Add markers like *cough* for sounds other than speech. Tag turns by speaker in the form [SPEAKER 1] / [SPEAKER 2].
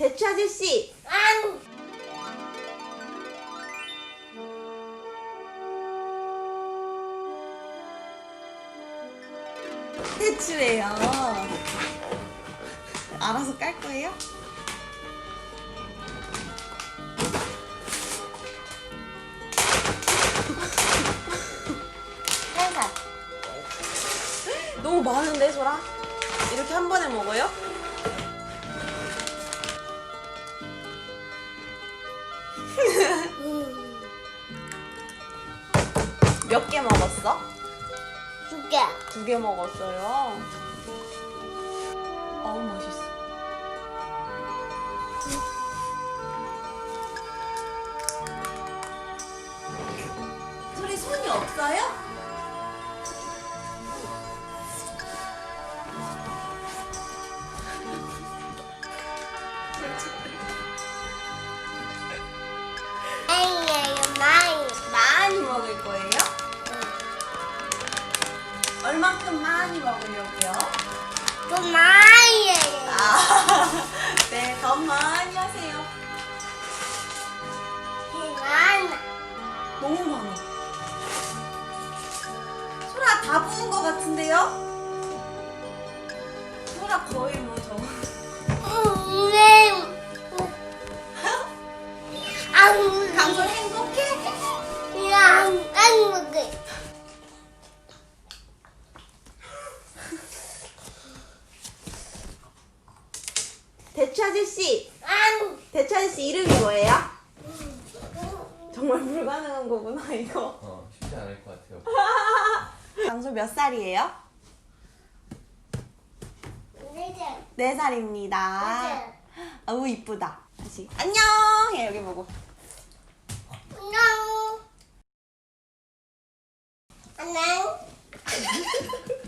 [SPEAKER 1] 대추 아저씨.
[SPEAKER 2] 안.
[SPEAKER 1] 대추예요. 알아서 깔 거예요? 너무 많은데, 소라? 이렇게 한 번에 먹어요? 몇 개 먹었어?
[SPEAKER 2] 두 개.
[SPEAKER 1] 두 개 먹었어요. 어우, 맛있어. 소리 손이 없어요? 얼만큼 많이 먹으려고요?
[SPEAKER 2] 또 마이예요.
[SPEAKER 1] 아, *laughs* 네, 더 많이 하세요.
[SPEAKER 2] 많아.
[SPEAKER 1] 너무 많아. 소라 다 부은 것 같은데요? 소라 거의 뭐 대추 아저씨,
[SPEAKER 2] 안.
[SPEAKER 1] 대추 아저씨 이름이 뭐예요? 정말 불가능한 거구나 이거.
[SPEAKER 3] 어, 쉽지 않을 것 같아요. *laughs*
[SPEAKER 1] 강솔 몇 살이에요?
[SPEAKER 2] 이제.
[SPEAKER 1] 네 살입니다.
[SPEAKER 2] 이제.
[SPEAKER 1] 아우 이쁘다. 다시 안녕 해 여기 보고.
[SPEAKER 2] 안녕. 안녕. *laughs*